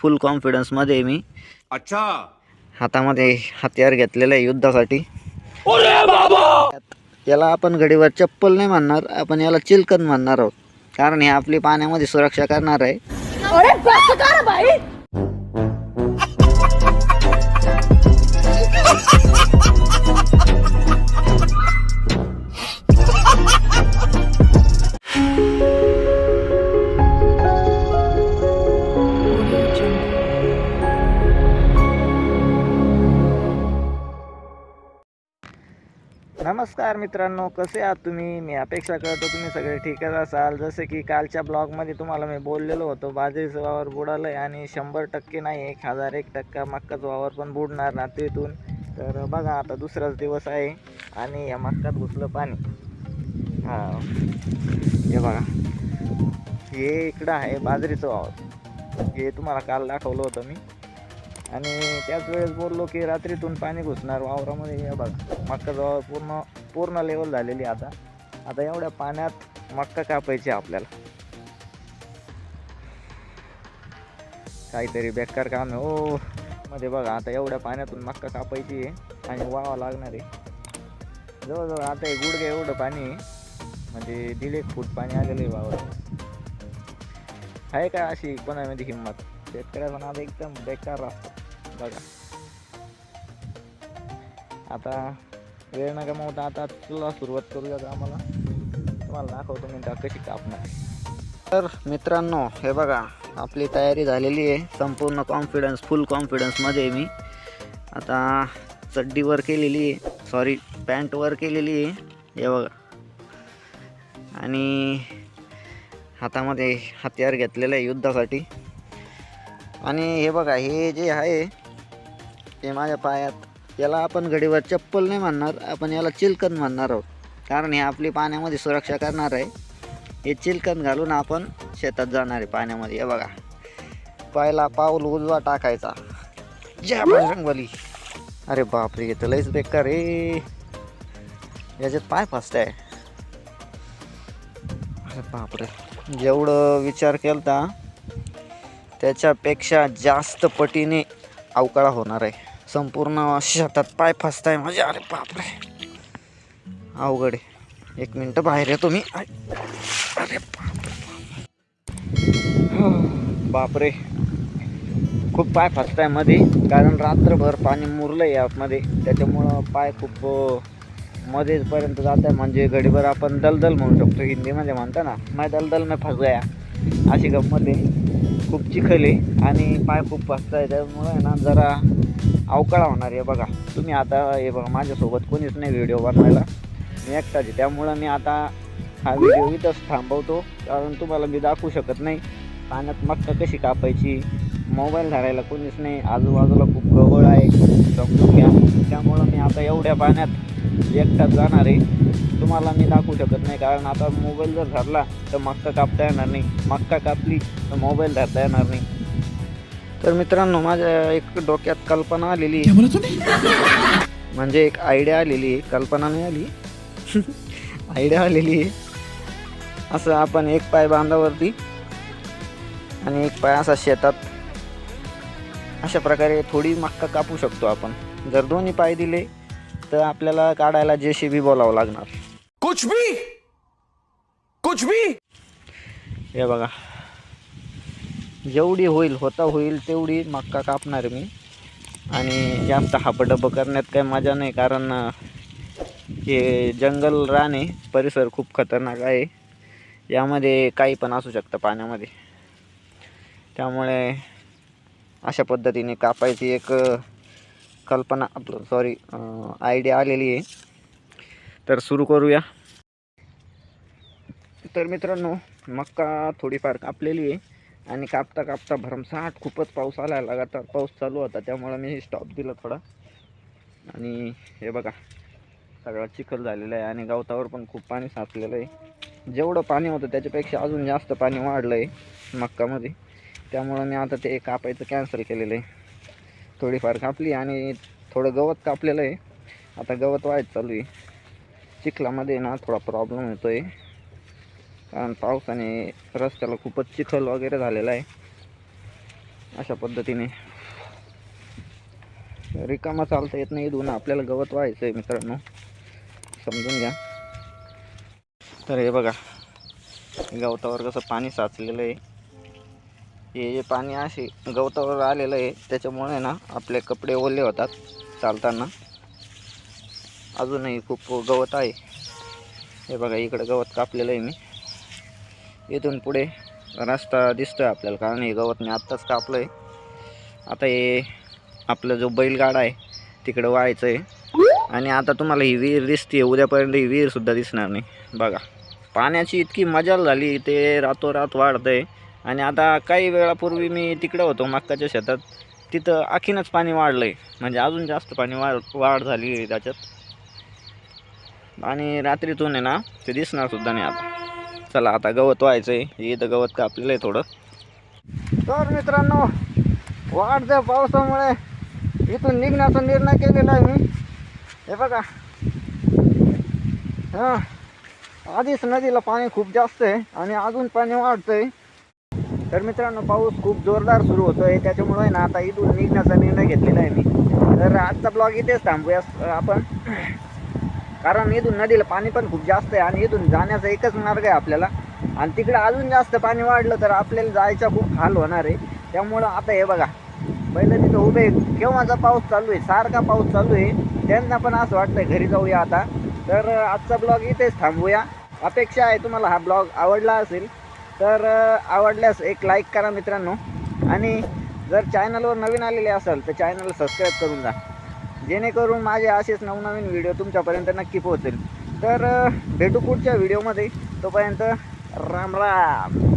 फुल कॉन्फिडन्समध्ये मी. अच्छा. हातामध्ये हत्यार घेतलेलं आहे युद्धासाठी. याला आपण घडीवर चप्पल नाही म्हणणार आपण याला चिलकन म्हणणार आहोत. कारण हे आपली पाण्यामध्ये सुरक्षा करणार आहे. नमस्कार मित्रांनो कसे आहात तुम्ही? मी अपेक्षा करतो तुम्ही सगळे ठीकच असाल. जसे की कालच्या ब्लॉगमध्ये तुम्हाला मी बोललेलो होतो बाजरीचं वावर बुडालं आहे आणि शंभर टक्के नाही एक हजार एक टक्का मक्काचं वावर पण बुडणार रात्रीतून तर बघा आता दुसराच दिवस आहे आणि या मक्कात घुसलं पाणी. हा हे बघा. हे इकडं आहे बाजरीचं वावर. हे तुम्हाला काल दाखवलं होतं मी. आणि त्याच वेळेस बोललो की रात्रीतून पाणी घुसणार वावरामध्ये. हे बघा मक्का जवळ पूर्ण पूर्ण लेवल झालेली आहे आता. आता एवढ्या पाण्यात मक्का कापायची आहे आपल्याला. काहीतरी बेकार काम आहे. हो मध्ये बघा आता एवढ्या पाण्यातून मक्का कापायची आहे आणि वावा लागणार आहे. जवळजवळ आता हे गुडघे एवढं पाणी म्हणजे दीड एक फूट पाणी आलेलं आहे वावरात. आहे का अशी कोणामध्ये हिंमत? शेतकऱ्याचा नाद एकदम बेकार असतो बघा. आता वेळ न गमावता आता तुला सुरुवात करूया का आम्हाला. तुम्हाला दाखवतो मी का कशी कापणार तर मित्रांनो हे बघा आपली तयारी झालेली आहे. संपूर्ण कॉन्फिडन्स फुल कॉन्फिडन्समध्ये मी. आता चड्डीवर केलेली आहे. सॉरी पॅन्टवर केलेली आहे. हे बघा. आणि हातामध्ये हत्यार घेतलेलं आहे युद्धासाठी. आणि हे बघा हे जे आहे ते माझ्या पायात. याला आपण घडीवर चप्पल नाही म्हणणार आपण याला चिलकन म्हणणार आहोत. कारण हे आपली पाण्यामध्ये सुरक्षा करणार आहे. हे चिलकन घालून आपण शेतात जाणार आहे पाण्यामध्ये. हे बघा. पायला पाऊल उजवा टाकायचा. जय बजरंगबली अरे बापरे तर लईच बेकार रे याच्यात पाय फास्ट आहे अरे बापरे. जेवढं विचार केलता त्याच्यापेक्षा जास्त पटीने अवकाळा होणार आहे. संपूर्ण शेतात पाय फसताय म्हणजे अरे बापरे. अवघड आहे. एक मिनटं बाहेर येतो मी अरे बापरे. बापरे. खूप पाय फसतायमध्ये. कारण रात्रभर पाणी मुरलं आहे यामध्ये त्याच्यामुळं पाय खूप मध्येपर्यंत जात आहे म्हणजे गडीभर आपण दलदल म्हणू शकतो हिंदीमध्ये म्हणता ना. मै दलदल मी फस गया. अशी गपमध्ये खूप चिखल आहे. आणि पाय खूप फसत आहे त्यामुळं ना जरा अवकाळा होणार आहे बघा. तुम्ही आता हे बघा माझ्यासोबत कोणीच नाही व्हिडिओ बनवायला. मी एकटाच आहे. त्यामुळं मी आता हा व्हिडिओ इथंच थांबवतो. कारण तुम्हाला मी दाखवू शकत नाही. पाण्यात मक्का कशी कापायची? मोबाईल धरायला कोणीच नाही. आजूबाजूला खूप गवळ आहे. समजून घ्या. त्यामुळं मी आता एवढ्या पाण्यात एकटाच जाणार आहे. तुम्हाला मी दाखवू शकत नाही. कारण आता मोबाईल जर धरला तर मक्का कापता येणार नाही. मक्का कापली तर मोबाईल धरता येणार नाही. तर मित्रांनो माझ्या एक डोक्यात कल्पना आलेली. आहे म्हणजे एक आयडिया आलेली. आहे कल्पना नाही आली. आयडिया आलेली. आहे असं आपण एक पाय बांधावरती आणि एक पाय असा शेतात. अशा प्रकारे थोडी मक्का कापू शकतो आपण. जर दोन्ही पाय दिले तर आपल्याला काढायला जे बी बोलावं लागणार. कुछ भी! कुछ भी! हे बघा. जेवढी होईल होता होईल तेवढी मक्का कापणार मी. आणि जास्त हापडबं करण्यात काही मजा नाही कारण हे जंगल राहणे परिसर खूप खतरनाक आहे. यामध्ये काही पण असू शकतं पाण्यामध्ये. त्यामुळे अशा पद्धतीने कापायची एक कल्पना आपलं सॉरी आयडिया आलेली आहे. तर सुरू करूया. तर मित्रांनो मक्का थोडीफार कापलेली आहे. आणि कापता कापता भरमसाठ खूपच पाऊस आला लगातार. पाऊस चालू होता त्यामुळं मी स्टॉप दिला थोडा. आणि हे बघा सगळा चिखल झालेला आहे आणि गवतावर पण खूप पाणी साचलेलं आहे. जेवढं पाणी होतं त्याच्यापेक्षा अजून जास्त पाणी वाढलं आहे मक्कामध्ये. त्यामुळं मी आता ते कापायचं कॅन्सल केलेलं आहे. थोडीफार कापली आणि थोडं गवत कापलेलं आहे. आता गवत वाढत चालू आहे. चिखलामध्ये ना थोडा प्रॉब्लेम येतो आहे कारण पावसाने रस्त्याला खूपच चिखल वगैरे झालेला आहे. अशा पद्धतीने. रिकामा चालता येत नाही धुणं आपल्याला गवत व्हायचं आहे मित्रांनो. समजून घ्या. तर हे बघा गवतावर कसं पाणी साचलेलं आहे. हे जे पाणी असे गवतावर आलेलं आहे त्याच्यामुळे ना आपले कपडे ओले होतात चालताना. अजूनही खूप गवत आहे. हे बघा इकडं गवत कापलेलं आहे मी. इथून पुढे रस्ता दिसतोय आपल्याला. कारण हे गवत मी आत्ताच कापलं आहे आता हे आपला जो बैलगाडा आहे तिकडं व्हायचं आहे आणि आता तुम्हाला ही विहीर दिसते उद्यापर्यंत ही विहीरसुद्धा दिसणार नाही. बघा. पाण्याची इतकी मजा झाली ते रातोरात वाढतं आहे आणि आता काही वेळापूर्वी मी तिकडं होतो मक्काच्या शेतात. तिथं आखीनच पाणी वाढलं आहे म्हणजे अजून जास्त पाणी वाढ वाढ झाली आहे त्याच्यात. आणि रात्रीतून आहे ना ते दिसणार सुद्धा नाही आता. चला आता गवत व्हायचं आहे इथं गवत कापलेलं आहे थोडं. तर मित्रांनो वाढत्या पावसामुळे इथून निघण्याचा निर्णय केलेला आहे मी. हे बघा. हां आधीच नदीला पाणी खूप जास्त आहे आणि अजून पाणी वाढतंय. तर मित्रांनो पाऊस खूप जोरदार सुरू होतोय. त्याच्यामुळे ना आता इथून निघण्याचा निर्णय घेतलेला आहे मी. तर आजचा ब्लॉग इथेच थांबूया. आपण कारण इथून नदीला पाणी पण खूप जास्त आहे आणि इथून जाण्याचा एकच मार्ग आहे आपल्याला. आणि तिकडे अजून जास्त पाणी वाढलं तर आपल्याला जायचा खूप हाल होणार आहे. त्यामुळं आता हे बघा पहिलं तिथं उभे केव्हाचा पाऊस चालू आहे? सारखा पाऊस चालू आहे. त्यांना पण असं वाटतंय घरी जाऊया आता. तर आजचा ब्लॉग इथेच थांबूया. अपेक्षा आहे तुम्हाला हा ब्लॉग आवडला असेल तर आवडल्यास एक लाईक करा मित्रांनो. आणि जर चॅनलवर नवीन आलेले असाल तर चॅनल सबस्क्राईब करून जा. जेणेकरून माझे असेच नवनवीन व्हिडिओ तुमच्यापर्यंत नक्की पोहोचेल. तर भेटू पुढच्या व्हिडिओमध्ये तोपर्यंत राम राम.